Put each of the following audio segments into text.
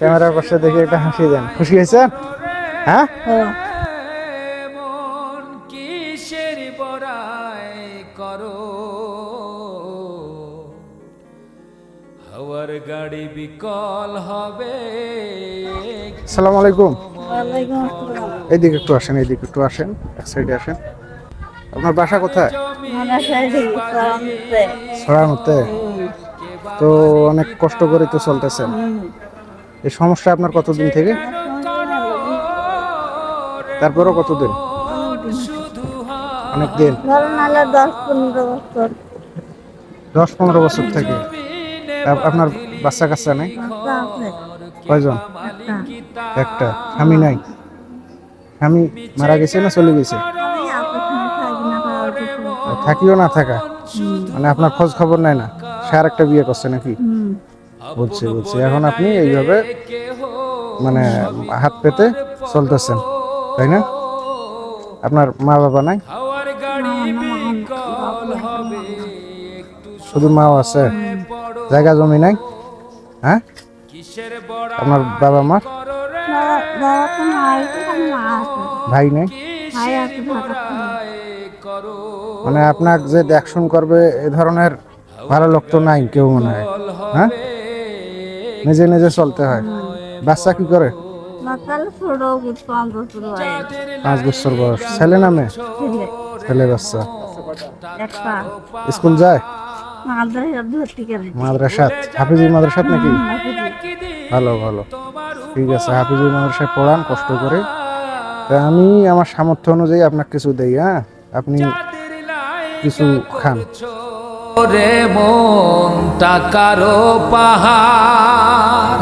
ক্যামেরার পাশে দেখে একটা হাসি দেন। খুশি হয়েছেন হ্যাঁ? মন কিসের বড়াই করো হাওয়ার গাড়ি বিকল হবে। আসসালামু আলাইকুম। এইদিকে একটু আসেন এইদিকে একটু আসেন এক সাইডে আসেন। আপনার বাসা কোথায়? তো অনেক কষ্ট করে তো চলতেছেন। এই সমস্যা আপনার কতদিন থেকে? তারপরও কতদিন? অনেক দিন। দশ পনেরো বছর। থেকে। আপ- আপনার বাচ্চা কাচ্চা নেই? কয়জন? একটা একটা। স্বামী নাই? স্বামী মারা গেছে না চলে গেছে? থাকিও না থাকা। মানে আপনার খোঁজ খবর নাই না? সে আর একটা বিয়ে করছে নাকি? বুঝছি বুঝছি এখন আপনি এইভাবে মানে হাত পেতে চলতেছেন তাই না আপনার মা বাবা নাই শুধু মাও আছে জায়গা জমি নাই হ্যাঁ আপনার বাবা মা ভাই নেই মানে আপনার যে দেখশন করবে এ ধরনের ভালো লোক তো নাই কেউ মনে হয় হ্যাঁ নিজে নিজে চলতে হয়। বাচ্চা কি করে? পাঁচ বছর বয়স। ছেলে নামে ছেলে। ছেলে বাচ্চা। স্কুল যায়? মাদ্রাসাত। হাফিজি মাদ্রাসাত নাকি? ভালো ভালো। ঠিক আছে হাফিজি মাদ্রাসায় পড়ান কষ্ট করে। তা আমি আমার সামর্থ্য অনুযায়ী আপনাকে কিছু দেই হ্যাঁ? আপনি কিছু খান। রে মন টাকারও পাহাড়।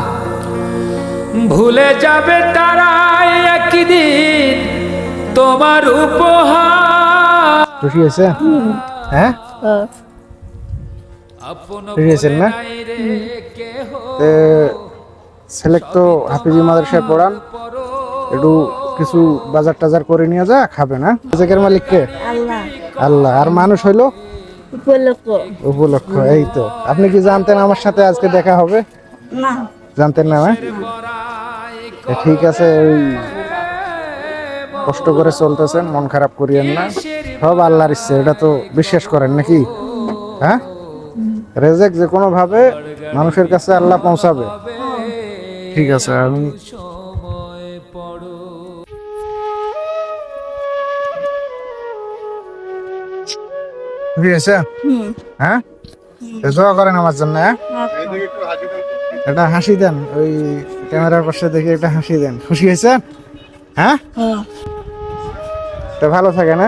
ভুলে যাবে তারাই একদিন তোমার উপহার। খুশি হয়েছে? হ্যাঁ? হয়েছেন না? তে ছেলেক তো হাফিজি মাদ্রাসায় পড়ান। একটু কিছু বাজার টাজার করে নিয়ে যা খাবে না? রেজেকের মালিক কে আল্লাহ। আল্লাহ আর মানুষ হইল উপলক্ষ। উপলক্ষ এই তো। আপনি কি জানতেন আমার সাথে আজকে দেখা হবে? না। জানতেন না হ্যাঁ? ঠিক আছে ওই কষ্ট করে চলতেছেন মন খারাপ করিয়েন না। সব আল্লাহর ইচ্ছে এটা তো বিশ্বাস করেন নাকি? হ্যাঁ? রেজেক যে কোনো ভাবে মানুষের কাছে আল্লাহ পৌঁছাবে। ঠিক আছে আমি ঠিক আছে হ্যাঁ? দোয়া করেন আমার জন্য হ্যাঁ? একটা হাসি দেন ওই ক্যামেরার পাশে দেখে একটা হাসি দেন। খুশি হয়েছে হ্যাঁ? হ্যাঁ। তো ভালো থাকে না